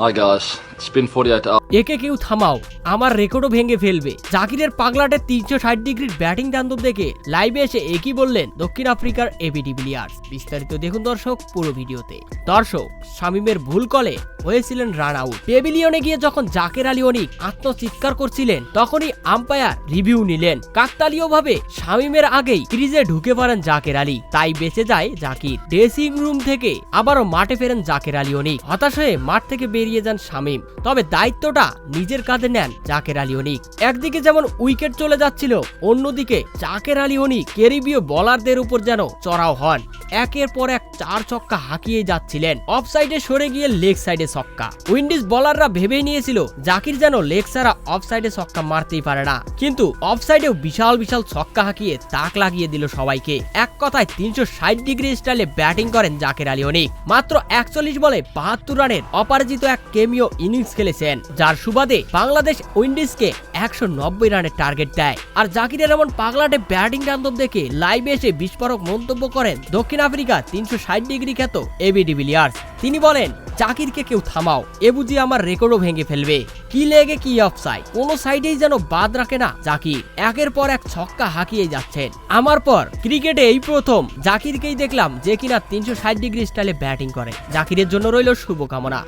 Hi guys, 48 hours. একে কেউ থামাও, আমার রেকর্ডও ভেঙে ফেলবে। জাকিরের পাগলাটে তিনশো ষাট ডিগ্রির ব্যাটিং দেখে লাইভে এসে একই বললেন দক্ষিণ আফ্রিকার বিস্তারিত দেখুন দর্শক পুরো ভিডিওতে। দর্শক, শামিমের ভুল কলে হয়েছিলেন রান আউট পেভিলিয়নে গিয়ে যখন জাকের আলী অনিক আত্মচিৎকার করছিলেন, তখনই আম্পায়ার রিভিউ নিলেন। কাকতালীয়ভাবে শামিমের আগেই ক্রিজে ঢুকে পড়েন জাকের আলী। তাই বেঁচে যায় জাকির। ড্রেসিং রুম থেকে আবারও মাঠে ফেরেন জাকের আলী অনিক। হতাশ হয়ে মাঠ থেকে বেরিয়ে যান শামিম। তবে দায়িত্বটা নিজের কাঁধে নেন জাকের আলী অনিক। একদিকে যেমন উইকেট চলে যাচ্ছিল, অন্যদিকে জাকের আলী অনিক ক্যারিবীয় বলারদের উপর যেন চড়াও হন। একের পর এক চার ছক্কা হাঁকিয়ে যাচ্ছিলেন। অফ সাইডে সরে গিয়ে লেগ সাইডে ছক্কা। উইন্ডিজ বলাররা ভেবেই নিয়েছিল, জাকির যেন লেগ ছাড়া অফ সাইডে ছক্কা মারতেই পারে না। কিন্তু অফ সাইডেও বিশাল বিশাল ছক্কা হাঁকিয়ে তাক লাগিয়ে দিল সবাইকে। এক কথায় তিনশো ষাট ডিগ্রি স্টাইলে ব্যাটিং করেন জাকের আলী অনিক। মাত্র একচল্লিশ বলে বাহাত্তর রানের অপরাজিত এক কেমিও ইনিংস খেলেছেন, যার সুবাদে বাংলাদেশ উইন্ডিজকে একশো নব্বই রানের টার্গেট দেয়। আর জাকিরের এমন পাগলাটে ব্যাটিং তাণ্ডব দেখে লাইভে এসে বিস্ফোরক মন্তব্য করেন দক্ষিণ আফ্রিকা তিনশো ষাট ডিগ্রি খ্যাত এবি ডিভিলিয়ার্স তিনি বলেন, জাকিরকে কেউ থামাও, এ বুঝি আমার রেকর্ডও ভেঙে ফেলবে। কি লেগে, কি অফসাইড কোনো সাইডেই যেন বাদ রাখে না জাকির। একের পর এক ছক্কা হাঁকিয়ে যাচ্ছেন। আমার পর, ক্রিকেটে এই প্রথম। জাকিরকেই দেখলাম যে কিনা তিনশো ষাট ডিগ্রি স্টাইলে ব্যাটিং করে। জাকিরের জন্য রইল শুভকামনা।